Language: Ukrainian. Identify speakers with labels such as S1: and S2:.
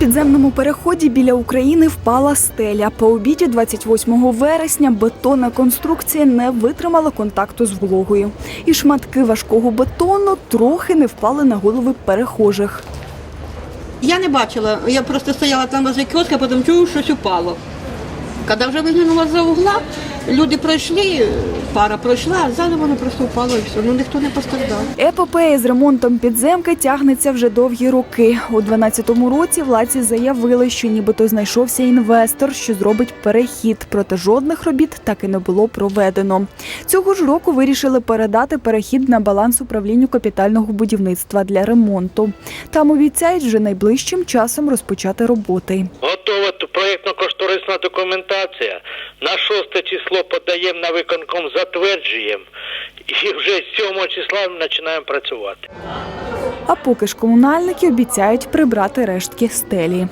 S1: підземному переході біля України впала стеля. По обіді 28 вересня бетонна конструкція не витримала контакту з вологою. І шматки важкого бетону трохи не впали на голови перехожих.
S2: Я не бачила, я просто стояла там возле кіоска, потім чую, щось упало. Коли вже виглянула за угла, люди пройшли, пара пройшла, а ззаду воно просто впало і все. Ну ніхто не постраждав.
S1: Епопея з ремонтом підземки тягнеться вже довгі роки. У 12-му році владці заявили, що нібито знайшовся інвестор, що зробить перехід. Проте жодних робіт так і не було проведено. Цього ж року вирішили передати перехід на баланс управлінню капітального будівництва для ремонту. Там обіцяють вже найближчим часом розпочати роботи.
S3: Готова т- проєктно-кошторисна документація. На 6 число подаємо на виконком, затверджуємо. І вже з 7 числа починаємо працювати.
S1: А поки ж комунальники обіцяють прибрати рештки стелі.